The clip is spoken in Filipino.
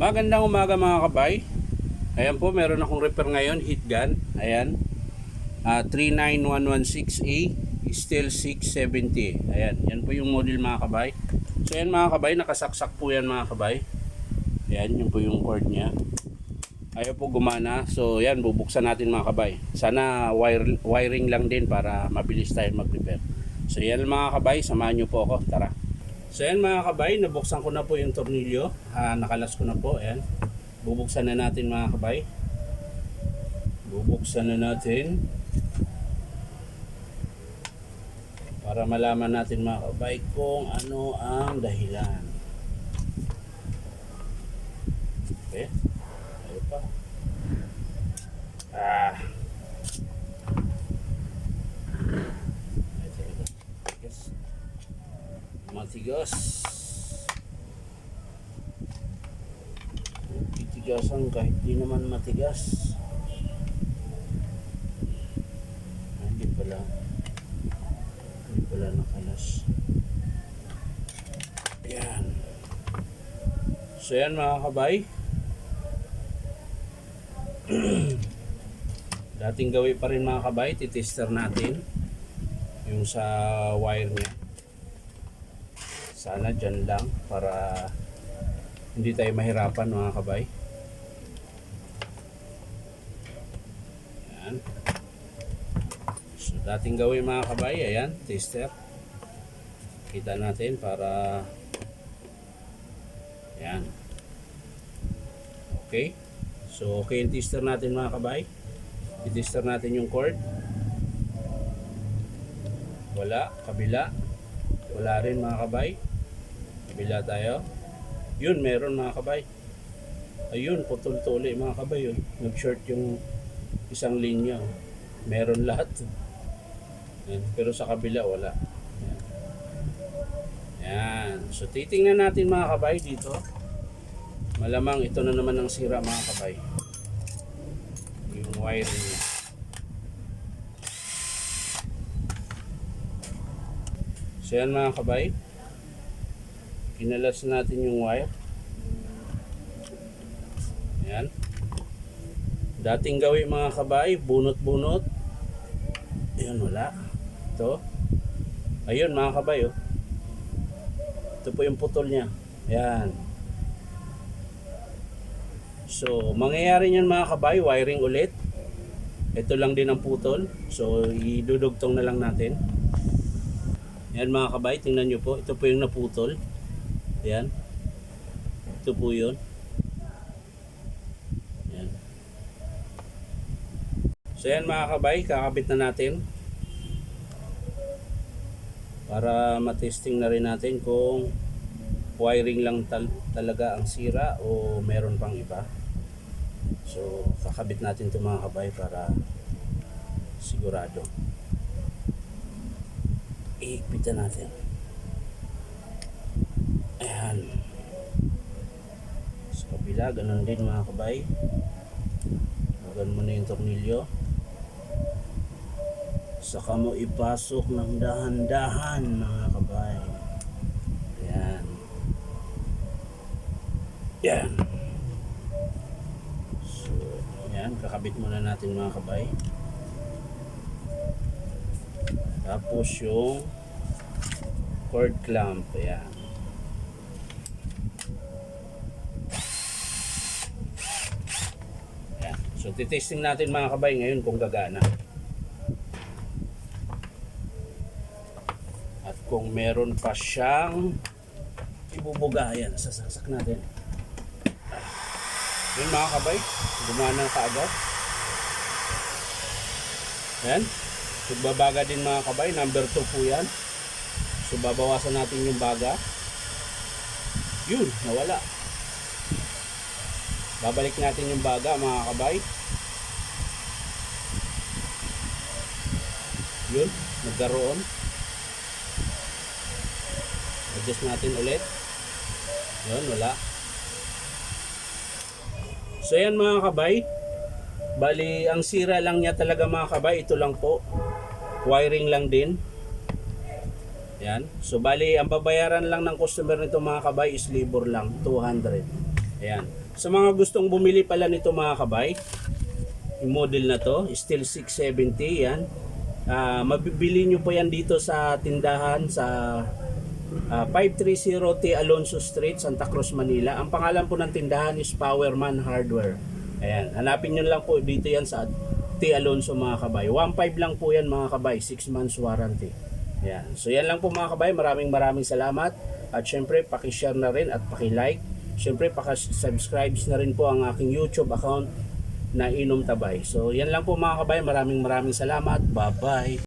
Magandang umaga mga kabay. Ayan po, meron akong repair ngayon, heat gun. Ayan. Ah, 39116A, steel 670. Ayan, yan po yung model mga kabay. So yan mga kabay, nakasaksak po yan mga kabay. Ayan, yun po yung cord niya. Ayaw po gumana. So yan, bubuksan natin mga kabay. Sana wire, wiring lang din para mabilis tayo mag-repair. So yan mga kabay, samahan nyo po ako. Tara. So yan mga kabay, nabuksan ko na po yung tornilyo. Ah, nakalas ko na po. Ayan. Bubuksan na natin mga kabay. Bubuksan na natin. Para malaman natin mga kabay kung ano ang dahilan. Okay. Ayun pa. Ah. Ay, talaga. Yes. Matigas. Titigasan kahit di naman matigas. Ah, Hindi pala. Hindi pala nakalas. Yan. So yan mga kabay. Dating gawin pa rin mga kabay, titester natin yung sa wire niya. Sana dyan lang para hindi tayo mahirapan mga kabay. Yan. So dating gawin mga kabay, ayan, tester. Kita natin para yan. Okay. So okay yung tester natin mga kabay. I-tester natin yung cord. Wala, kabila. Wala rin mga kabay. Kabila tayo. Yun, meron mga kabay. Ayun, putol-tuli mga kabay yun. Nag-short yung isang linya. Meron lahat. Yan. Pero sa kabila wala. Yan. Yan. So titingnan natin mga kabay dito. Malamang ito na naman ang sira mga kabay. Yung wiring niya. So yan mga kabay. Kinalas natin yung wire. Yan. Dating gawin mga kabay, bunot-bunot. Ayun, wala. Ito. Ayun mga kabay, oh. Ito po yung putol niya. Yan. So, mangyayari niyan mga kabay, wiring ulit. Ito lang din ang putol. So, idudugtong na lang natin. Yan mga kabay, tingnan nyo po. Ito po yung naputol. Yan. Ito po yun. Yan. So yan mga kabay, kakabit na natin. Para matesting na rin natin kung wiring lang tal- talaga ang sira o meron pang iba. So kakabit natin ito mga kabay para sigurado. Iigpitan natin. Ayan. Sa kabila, ganun din mga kabay. Huwagan mo na yung tornilyo. Saka mo ipasok ng dahan-dahan mga kabay. Ayan. Yan. So, yan. Kakabit muna natin mga kabay. Tapos yung cord clamp. Ayan. Ayan. So, titesting natin mga kabay ngayon kung gagana. At kung meron pa siyang ibubuga, ayan, sasaksak natin. Yun mga kabay, gumana kaagad. Yan. Nagbabaga din mga kabay, number 2 po yan. So babawasan natin yung baga. Yun, nawala. Babalik natin yung baga mga kabay. Yun, nagkaroon. Adjust natin ulit. Yun, wala. So yan mga kabay. Bali, ang sira lang niya talaga mga kabay, ito lang po. Wiring lang din. Yan. So bali, ang babayaran lang ng customer nito mga kabay is labor lang, 200. Ayan. Sa mga gustong bumili pala nito mga kabay, yung model na to, still 670 yan. Ah, mabibili nyo po yan dito sa tindahan sa ah, 530 T Alonso Street, Santa Cruz, Manila. Ang pangalan po ng tindahan is Powerman Hardware. Ayan, hanapin nyo lang po dito yan sa T Alonso mga kabay. 1.5 lang po yan mga kabay, 6 months warranty. Ayan. So yan lang po mga kabay, maraming maraming salamat. At syempre, paki-share na rin at paki-like. Syempre, paki-subscribe na rin po ang aking YouTube account na Inom Tabay. So yan lang po mga kabay, maraming maraming salamat. Bye-bye.